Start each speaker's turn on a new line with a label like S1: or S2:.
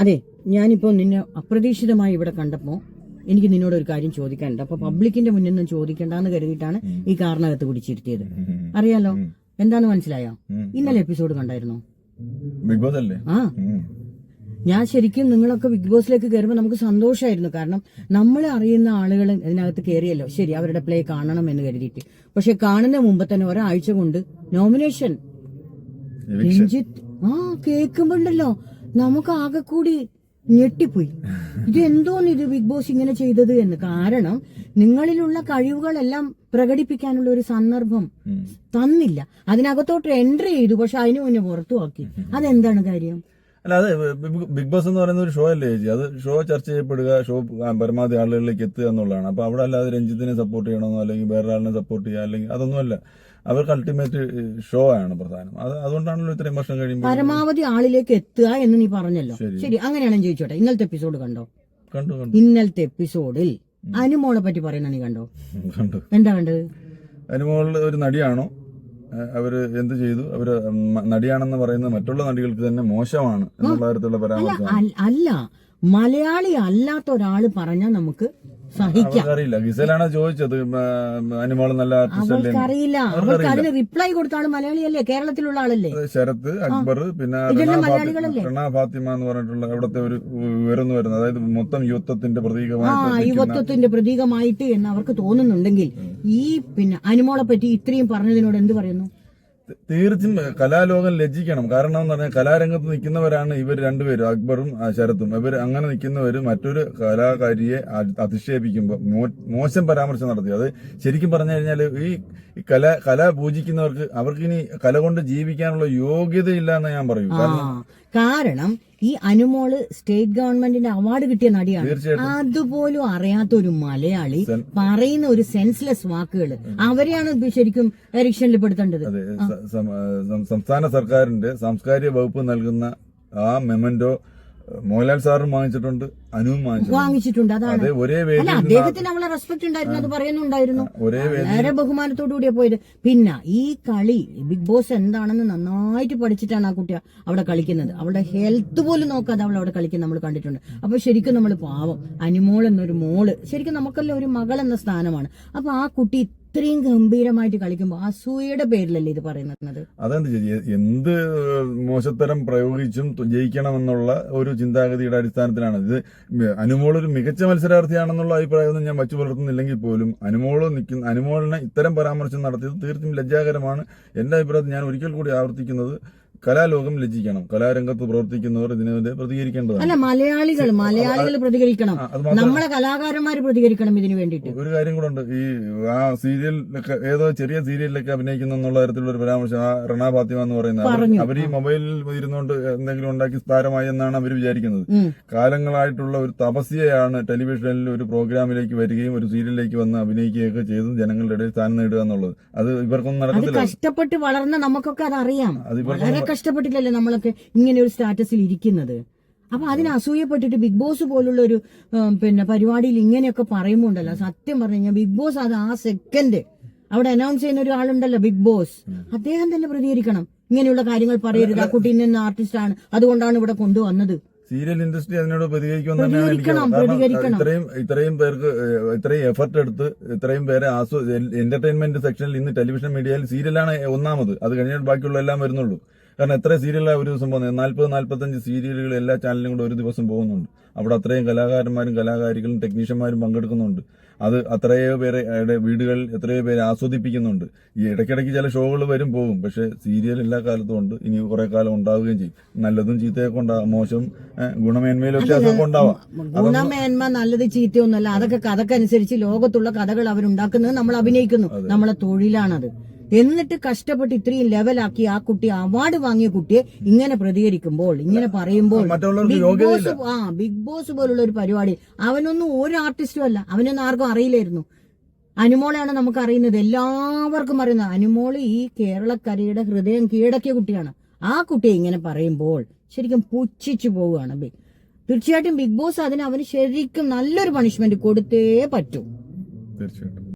S1: അതെ ഞാനിപ്പോ നിന്നെ അപ്രതീക്ഷിതമായി ഇവിടെ കണ്ടപ്പോ എനിക്ക് നിന്നോട് ഒരു കാര്യം ചോദിക്കാനുണ്ട്. അപ്പൊ പബ്ലിക്കിന്റെ മുന്നിൽ നിന്നും ചോദിക്കണ്ടെന്ന് കരുതിയിട്ടാണ് ഈ കാറിനകത്ത് പിടിച്ചിരുത്തിയത്. അറിയാലോ? എന്താന്ന് മനസ്സിലായോ? ഇന്നലെ എപ്പിസോഡ് കണ്ടായിരുന്നു?
S2: ബിഗ് ബോസ് അല്ലേ?
S1: ആ. ഞാൻ ശരിക്കും നിങ്ങളൊക്കെ ബിഗ് ബോസിലേക്ക് കയറുമ്പോൾ നമുക്ക് സന്തോഷമായിരുന്നു. കാരണം നമ്മൾ അറിയുന്ന ആളുകൾ ഇതിനകത്ത് കയറിയല്ലോ. ശരി അവരുടെ പ്ലേ കാണണം എന്ന് കരുതിയിട്ട്. പക്ഷെ കാണുന്ന മുമ്പ് തന്നെ ഒരാഴ്ച കൊണ്ട് നോമിനേഷൻ. രഞ്ജിത്ത് ആ കേൾക്കുമ്പോണ്ടല്ലോ. നമുക്ക് ആകെ കൂടി ഞെട്ടിപ്പോയി. ഇത് എന്തോന്ന് ഇത് ബിഗ് ബോസ് ഇങ്ങനെ ചെയ്തത് എന്ന്. കാരണം നിങ്ങളിലുള്ള കഴിവുകളെല്ലാം പ്രകടിപ്പിക്കാനുള്ള ഒരു സന്ദർഭം തന്നില്ല. അതിനകത്തോട്ട് എൻട്രി ചെയ്തു. പക്ഷെ അതിനു മുന്നേ പുറത്തു ആക്കി. അതെന്താണ് കാര്യം?
S2: അല്ല അത് ബിഗ് ബോസ് എന്ന് പറയുന്ന ഒരു ഷോ അല്ലേ ചേച്ചി? അത് ഷോ ചർച്ച ചെയ്യപ്പെടുക ഷോ പരമാവധി ആളുകളിലേക്ക് എത്തുക എന്നുള്ളതാണ്. അപ്പൊ അവിടെ അല്ലാതെ രഞ്ജിത്തിനെ സപ്പോർട്ട് ചെയ്യണമെന്നോ അല്ലെങ്കിൽ വേറൊരാളിനെ സപ്പോർട്ട് ചെയ്യുക അല്ലെങ്കിൽ അതൊന്നുമല്ല. അവർക്ക് അൾട്ടിമേറ്റ് ഷോ ആണ് പ്രധാനം. അത് അതുകൊണ്ടാണല്ലോ ഇത്രയും വർഷം കഴിയുമ്പോൾ
S1: പരമാവധി ആളിലേക്ക് എത്തുക എന്ന് നീ പറഞ്ഞല്ലോ.
S2: ശരി.
S1: അങ്ങനെയാണെന്ന് ചോദിച്ചോട്ടെ. ഇന്നലത്തെ എപ്പിസോഡ് കണ്ടോ?
S2: കണ്ടു കണ്ടു.
S1: ഇന്നലത്തെ എപ്പിസോഡിൽ അനുമോളെ പറ്റി പറയുന്ന നീ കണ്ടോ?
S2: കണ്ടു.
S1: എന്താ കണ്ടത്?
S2: അനുമോളിൽ ഒരു നടിയാണോ? അവർ എന്ത് ചെയ്തു? അവർ നടിയാണെന്ന് പറയുന്ന മറ്റുള്ള നടികൾക്ക് തന്നെ മോശമാണ് എന്നുള്ള തരത്തിലുള്ള പരാമർശം
S1: അല്ല. മലയാളി അല്ലാത്ത ഒരാൾ പറഞ്ഞാൽ നമുക്ക് സഹിക്കാം.
S2: അറിയില്ല ഗിസലാണ് ചോദിച്ചത്? അനുമോൾ നല്ല
S1: അവർക്കറിയില്ല. അവർക്ക് അതിന് റിപ്ലൈ കൊടുത്ത ആൾ മലയാളിയല്ലേ? കേരളത്തിലുള്ള ആളല്ലേ?
S2: ശരത് ശരത്ത് അക്ബർ പിന്നെ റണ ഫാത്തിമ എന്ന് പറഞ്ഞിട്ടുള്ള അവിടുത്തെ ഒരു ഉയർന്നു വരുന്നത്. അതായത് മൊത്തം യുദ്ധത്തിന്റെ പ്രതീകമായിട്ട്
S1: യുവത്വത്തിന്റെ പ്രതീകമായിട്ട് എന്ന് അവർക്ക് തോന്നുന്നുണ്ടെങ്കിൽ ഈ പിന്നെ അനുമോളെ പറ്റി ഇത്രയും പറഞ്ഞതിനോട് എന്ത് പറയുന്നു?
S2: തീർച്ചും കലാലോകം ലജ്ജിക്കണം. കാരണം എന്ന് പറഞ്ഞാൽ കലാരംഗത്ത് നിൽക്കുന്നവരാണ് ഇവർ രണ്ടുപേരും അക്ബറും ശരത്തും. ഇവർ അങ്ങനെ നിൽക്കുന്നവർ മറ്റൊരു കലാകാരിയെ അധിക്ഷേപിക്കുമ്പോൾ മോശം പരാമർശം നടത്തി. അത് ശരിക്കും പറഞ്ഞു കഴിഞ്ഞാൽ ഈ കല കല പൂജിക്കുന്നവർക്ക് അവർക്ക് ഇനി കല കൊണ്ട് ജീവിക്കാനുള്ള യോഗ്യതയില്ല എന്ന് ഞാൻ പറയും. കാരണം
S1: ഈ അനുമോൾ സ്റ്റേറ്റ് ഗവൺമെന്റിന്റെ അവാർഡ് കിട്ടിയ നടിയാണ്. അതുപോലും അറിയാത്ത ഒരു മലയാളി പറയുന്ന ഒരു സെൻസ്ലെസ് വാക്കുകൾ അവരെയാണ് ശരിക്കും എറിക്ഷനിൽ പെടുത്തേണ്ടത്
S2: സംസ്ഥാന സർക്കാരിന്റെ സാംസ്കാരിക വകുപ്പ് നൽകുന്ന ആ മെമന്റോ മോഹൻലാൽ സാറും വാങ്ങിച്ചിട്ടുണ്ട് അനുവും വാങ്ങിച്ചിട്ടുണ്ട്.
S1: അതാണ്.
S2: അതെ ഒരേ
S1: അല്ല അദ്ദേഹത്തിന് നമ്മളെ റെസ്പെക്ട് ഉണ്ടായിരുന്നു അത് പറയുന്നുണ്ടായിരുന്നു. വളരെ ബഹുമാനത്തോടു കൂടിയാ പോയത്. പിന്നെ ഈ കളി ബിഗ് ബോസ് എന്താണെന്ന് നന്നായിട്ട് പഠിച്ചിട്ടാണ് ആ കുട്ടി അവിടെ കളിക്കുന്നത്. അവളുടെ ഹെൽത്ത് പോലും നോക്കാതെ അവൾ അവിടെ കളിക്കുന്നത് നമ്മൾ കണ്ടിട്ടുണ്ട്. അപ്പൊ ശരിക്കും നമ്മൾ പാവം അനുമോൾ എന്നൊരു മോൾ ശരിക്കും നമുക്കെല്ലാം ഒരു മകൾ എന്ന സ്ഥാനമാണ്. അപ്പൊ ആ കുട്ടി ഇത്രയും ഗംഭീരമായിട്ട് കളിക്കുമ്പോൾ അസൂയയുടെ പേരിലല്ലേ ഇത് പറയുന്നത്?
S2: അതെന്ത് എന്ത് മോശത്തരം പ്രയോഗിച്ചും ജയിക്കണം ജയിക്കണമെന്നുള്ള ഒരു ചിന്താഗതിയുടെ അടിസ്ഥാനത്തിലാണ്. ഇത് അനുമോൾ ഒരു മികച്ച മത്സരാർത്ഥിയാണെന്നുള്ള അഭിപ്രായമൊന്നും ഞാൻ വച്ചു പുലർത്തുന്നില്ലെങ്കിൽ പോലും അനുമോൾ നിൽക്കുന്ന അനുമോളിനെ ഇത്തരം പരാമർശം നടത്തിയത് തീർത്തും ലജ്ജാകരമാണ്. എന്റെ അഭിപ്രായത്തിൽ ഞാൻ ഒരിക്കൽ കൂടി ആവർത്തിക്കുന്നത് കലാലോകം ലജ്ജിക്കണം. കലാരംഗത്ത് പ്രവർത്തിക്കുന്നവർ ഇതിനെതിരെ പ്രതികരിക്കേണ്ടതാണ്.
S1: അല്ല മലയാളികൾ മലയാളികൾ പ്രതികരിക്കണം. നമ്മളെ കലാകാരന്മാർ പ്രതികരിക്കണം ഇതിനു വേണ്ടിയിട്ട്.
S2: ഒരു കാര്യം കൂടെ ഉണ്ട്. ഈ ആ സീരിയലിലൊക്കെ ഏതോ ചെറിയ സീരിയലിലൊക്കെ അഭിനയിക്കുന്ന എന്നുള്ള തരത്തിലുള്ള ഒരു പരാമർശം ആ റണ ഫാത്തിമ എന്ന് പറയുന്നത് അവർ- ഈ മൊബൈലിൽ ഇരുന്നുകൊണ്ട് എന്തെങ്കിലും ഉണ്ടാക്കി താരമായി എന്നാണ് അവർ വിചാരിക്കുന്നത്. കാലങ്ങളായിട്ടുള്ള ഒരു തപസ്യയാണ് ടെലിവിഷനിൽ ഒരു പ്രോഗ്രാമിലേക്ക് വരികയും ഒരു സീരിയലിലേക്ക് വന്ന് അഭിനയിക്കുകയൊക്കെ ചെയ്ത് ജനങ്ങളുടെ ഇടയിൽ സ്ഥാനം നേടുക എന്നുള്ളത്. അത് ഇവർക്കൊന്നും
S1: നടക്കുന്നില്ല
S2: നടക്കത്തില്ല.
S1: കഷ്ടപ്പെട്ട് വളർന്ന നമുക്കൊക്കെ അത് അറിയാം
S2: അത് ഇവർക്കൊന്നും
S1: വളരെ കഷ്ടപ്പെട്ടില്ലല്ലേ നമ്മളൊക്കെ ഇങ്ങനെ ഒരു സ്റ്റാറ്റസിൽ ഇരിക്കുന്നത്? അപ്പൊ അതിന് അസൂയപ്പെട്ടിട്ട് ബിഗ് ബോസ് പോലുള്ള ഒരു പിന്നെ പരിപാടിയിൽ ഇങ്ങനെയൊക്കെ പറയുമ്പോൾ ഉണ്ടല്ലോ സത്യം പറഞ്ഞു കഴിഞ്ഞാൽ ബിഗ് ബോസ് അത് ആ സെക്കൻഡ് അവിടെ അനൗൺസ് ചെയ്യുന്ന ഒരാളുണ്ടല്ലോ ബിഗ് ബോസ്. അദ്ദേഹം തന്നെ പ്രതികരിക്കണം. ഇങ്ങനെയുള്ള കാര്യങ്ങൾ പറയരുത്. ആ കുട്ടി ഇന്ന ആർട്ടിസ്റ്റ് ആണ്. അതുകൊണ്ടാണ് ഇവിടെ കൊണ്ടുവന്നത്.
S2: സീരിയൽ ഇൻഡസ്ട്രി അതിനോട് പ്രതികരിക്കുമെന്ന് തന്നെയാണ് എനിക്ക് കാരണം ഇത്രയും ഇത്രയും പേർക്ക് ഇത്രയും എഫർട്ട് എടുത്ത് ഇത്രയും പേരെ ആസ്വ എന്റർടൈൻമെന്റ് സെക്ഷനിൽ ഇന്ന് ടെലിവിഷൻ മീഡിയയിൽ സീരിയലാണ് ഒന്നാമത്. അത് കഴിഞ്ഞാൽ ബാക്കിയുള്ള എല്ലാം വരുന്നുള്ളൂ. കാരണം എത്ര സീരിയലാണ് ഒരു ദിവസം പോകുന്നത്. നാൽപ്പത് നാൽപ്പത്തഞ്ച് സീരിയലുകൾ എല്ലാ ചാനലിലും കൂടെ ഒരു ദിവസം പോകുന്നുണ്ട്. അവിടെ അത്രയും കലാകാരന്മാരും കലാകാരികളും ടെക്നീഷ്യന്മാരും പങ്കെടുക്കുന്നുണ്ട്. അത് അത്രയോ പേരെ വീടുകളിൽ എത്രയോ പേരെ ആസ്വദിപ്പിക്കുന്നുണ്ട്. ഈ ഇടയ്ക്കിടയ്ക്ക് ചില ഷോകൾ വരും പോകും. പക്ഷേ സീരിയൽ എല്ലാ കാലത്തും ഉണ്ട്. ഇനി കുറെ കാലം ഉണ്ടാവുകയും ചെയ്യും. നല്ലതും ചീത്തയൊക്കെ ഉണ്ടാവും. മോശം ഗുണമേന്മയിലൊക്കെ ഗുണമേന്മയിലും വ്യത്യാസമൊക്കെ ഉണ്ടാവാം.
S1: ഗുണമേന്മ നല്ലത് ചീത്തയൊന്നുമല്ല. അതൊക്കെ കഥക്കനുസരിച്ച് ലോകത്തുള്ള കഥകൾ അവരുണ്ടാക്കുന്നത് നമ്മൾ അഭിനയിക്കുന്നു. നമ്മളെ തൊഴിലാണത്. എന്നിട്ട് കഷ്ടപ്പെട്ട് ഇത്രയും ലെവലാക്കി ആ കുട്ടി അവാർഡ് വാങ്ങിയ കുട്ടിയെ ഇങ്ങനെ പ്രതികരിക്കുമ്പോൾ ഇങ്ങനെ പറയുമ്പോൾ ബിഗ് ബോസ് ആ ബിഗ് ബോസ് പോലുള്ള ഒരു പരിപാടി. അവനൊന്നും ഒരു ആർട്ടിസ്റ്റും അല്ല. അവനൊന്നും ആർക്കും അറിയില്ലായിരുന്നു. അനുമോളെയാണ് നമുക്ക് അറിയുന്നത്. എല്ലാവർക്കും അറിയുന്നത്. അനുമോൾ ഈ കേരളക്കരയുടെ ഹൃദയം കീഴടക്കിയ കുട്ടിയാണ്. ആ കുട്ടിയെ ഇങ്ങനെ പറയുമ്പോൾ ശരിക്കും പുച്ഛിച്ചു പോവുകയാണ് ബി- തീർച്ചയായിട്ടും ബിഗ് ബോസ് അതിന് അവന് ശരിക്കും നല്ലൊരു പണിഷ്മെന്റ് കൊടുത്തേ പറ്റൂ.
S2: തീർച്ചയായിട്ടും.